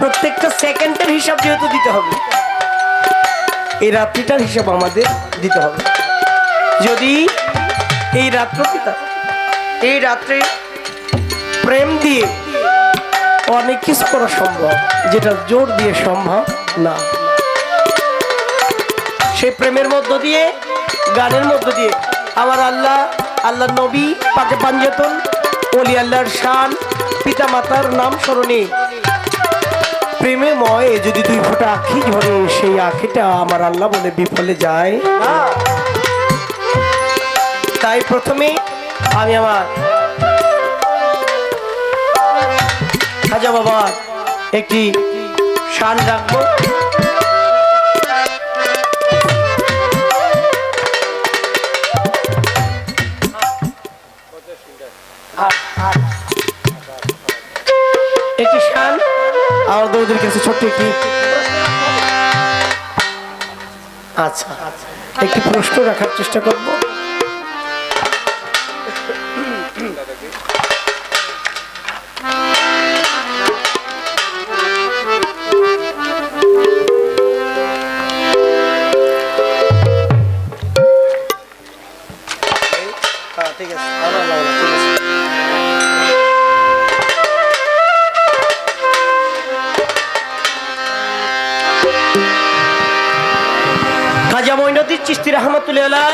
প্রত্যেকটা সেকেন্ডের হিসাব যেহেতু দিতে হবে, এই রাত্রিটার হিসাব আমাদের দিতে হবে। যদি এই রাত্রপিতা এই রাত্রে প্রেম দিয়ে অনেক কিছু করা সম্ভব, যেটা জোর দিয়ে সম্ভব না। সেই প্রেমের মধ্য দিয়ে, গানের মধ্য দিয়ে, আমার আল্লাহ আল্লাহ নবী, পাকে পাঞ্জতন, অলি আল্লাহর শান পিতা মাতার নাম স্মরণে প্রেমে ময়ে যদি দুই ফোঁটা আখি ঝরে সেই আখিটা আমার আল্লাহ বলে বিফলে যায়। না। তাই প্রথমে আমি আমার খাজা বাবার একটি শান রাখব। আমার বৌদির কাছে ছোট্ট একটি। আচ্ছা একটি প্রশ্ন রাখার চেষ্টা করব। রহমতুল্লাহ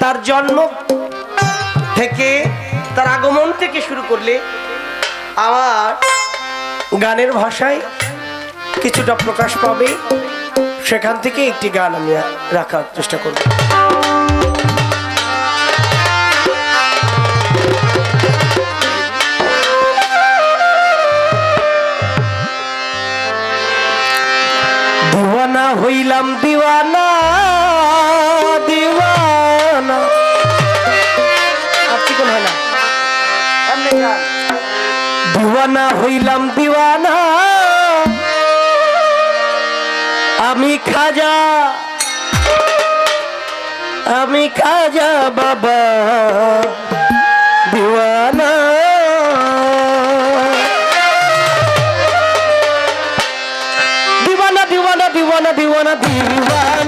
তার জন্ম থেকে, তার আগমন থেকে শুরু করলে আমার গানের ভাষায় কিছুটা প্রকাশ পাবে। সেখান থেকে একটি গান আমি রাখার চেষ্টা করব। দিওয়ানা হইলাম দিওয়ানা দিওয়ানা হইলাম দিওয়ানা। আমি খাজা আমি খাজা বাবা। দিওয়ানা। দিওয়ানা দিওয়ানা দিওয়ানা দিওয়ানা দিওয়ানা।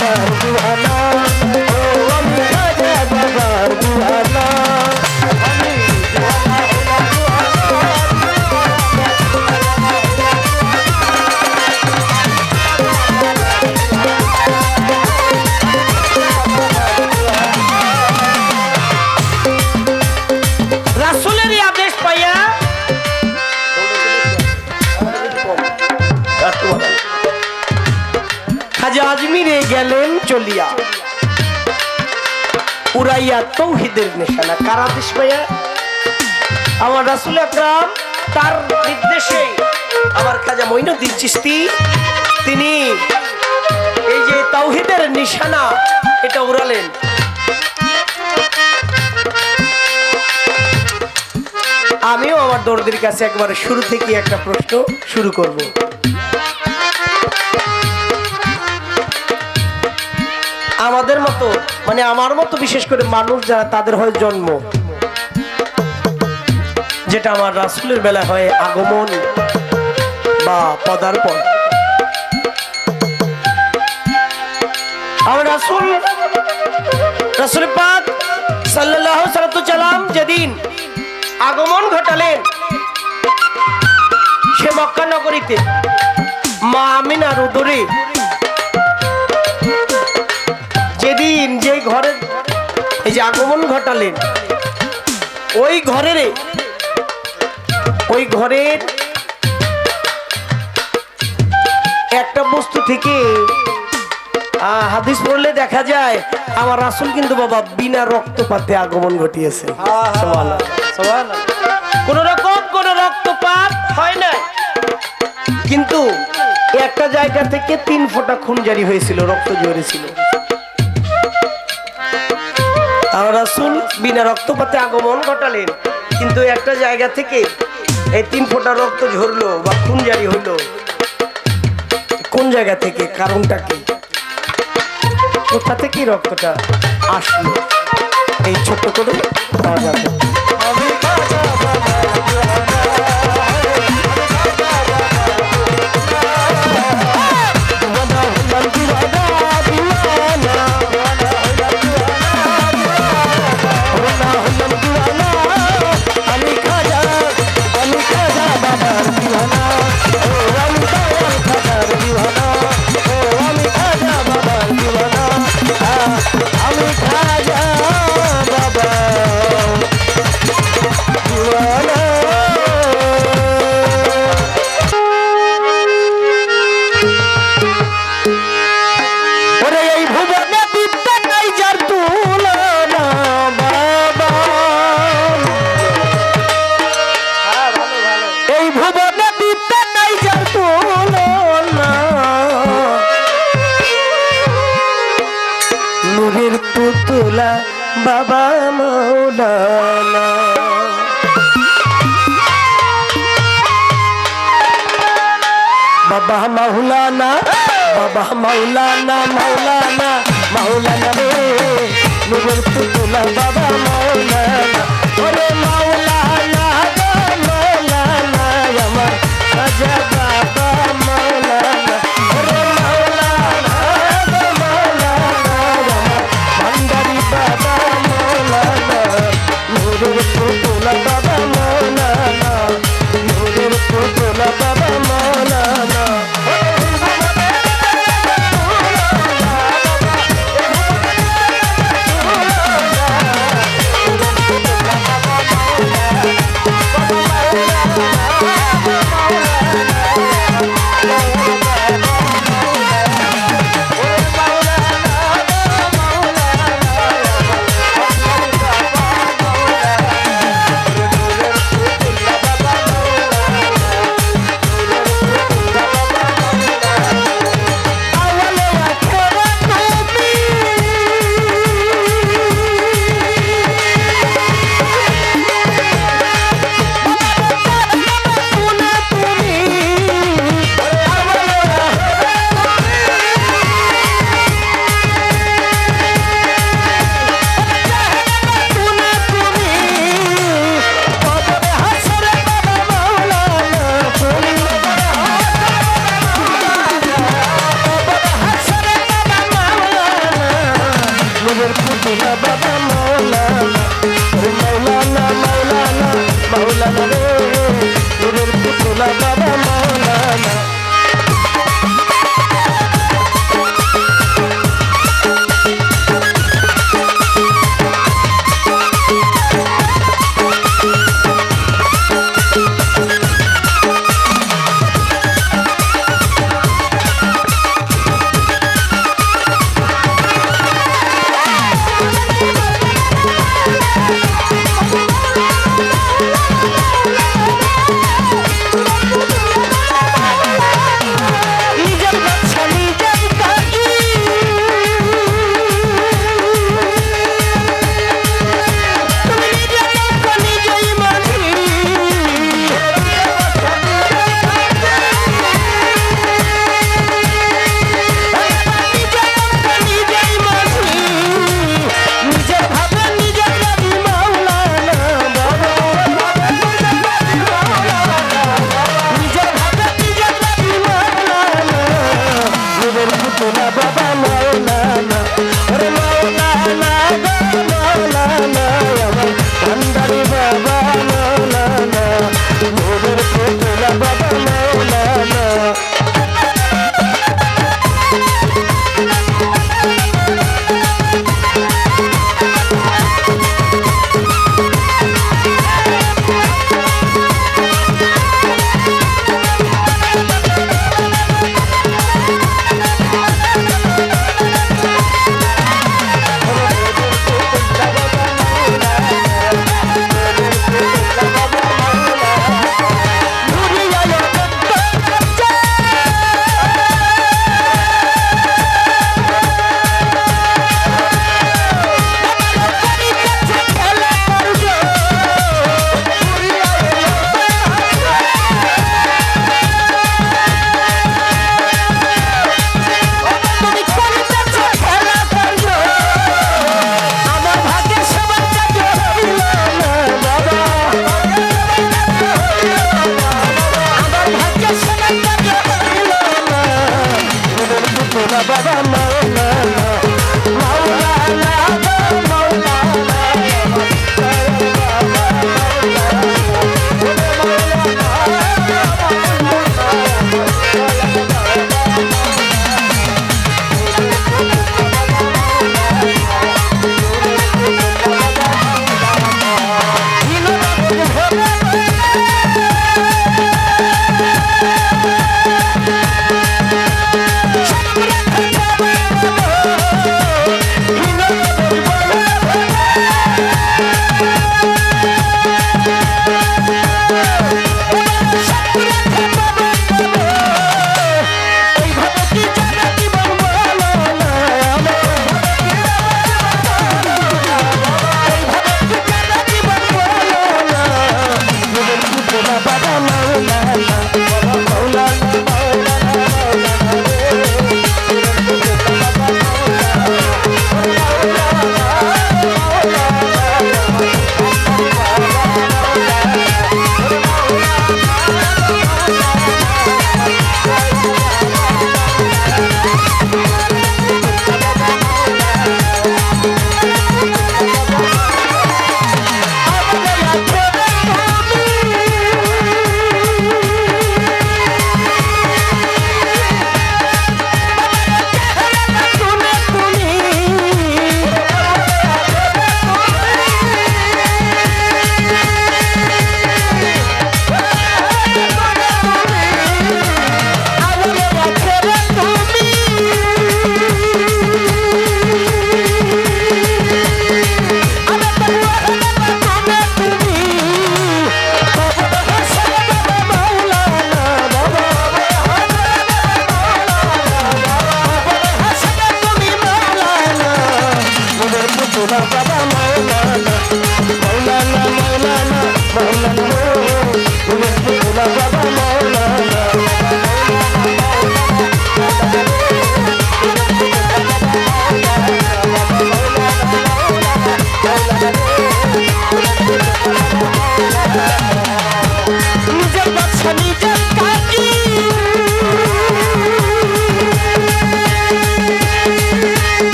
ভয়াল তৌহিদের নিশানা। কার আদেশ পাইয়া আমার রাসূল আকরাম, তার নির্দেশে আমার খাজা মঈনুদ্দিন চিশতি, তিনি এই যে তাওহিদের নিশানা, এটা উড়ালেন। আমিও আমার দর্দির কাছে একবারে শুরু থেকে একটা প্রশ্ন শুরু করব। আমাদের মতো মানে আমার মতো বিশেষ করে মানুষ যারা তাদের হয় জন্ম। যেটা আমার রাসুলের বেলা হয় আগমন বা পদার্পণ। আমার রাসুল রাসুল পাক সাল্লাহ সালাম যেদিন আগমন ঘটালেন, সে মক্কা নগরীতে মা আমিনার উদরে যেদিন যে ঘরে এই যে আগমন ঘটালেন ওই ঘরের ওই ঘরের একটা বস্তু থেকে হাদিস পড়লে দেখা যায় আমার রাসুল কিন্তু বাবা বিনা রক্তপাতে আগমন ঘটিয়েছে। কোন রকম কোন রক্তপাত হয় না কিন্তু একটা জায়গা থেকে তিন ফোঁটা খুন জারি হয়েছিল রক্ত ঝরেছিল। আর রাসুল বিনা রক্তপাতে আগমন ঘটালেন। কিন্তু একটা জায়গা থেকে এই তিন ফোঁটা রক্ত ঝরলো বা খুন জারি হলো কোন জায়গা থেকে? কারণটা কি? কোথা থেকে রক্তটা আসলো? এই ছোট্ট করে বাবা মাওলানা বাবা মাওলানা মাওলানা মাওলানা রে। নুরুল ফুতুলা বাবা মাওলানা, ওরে মাওলানা মাওলানা আমার সাজা পুতলা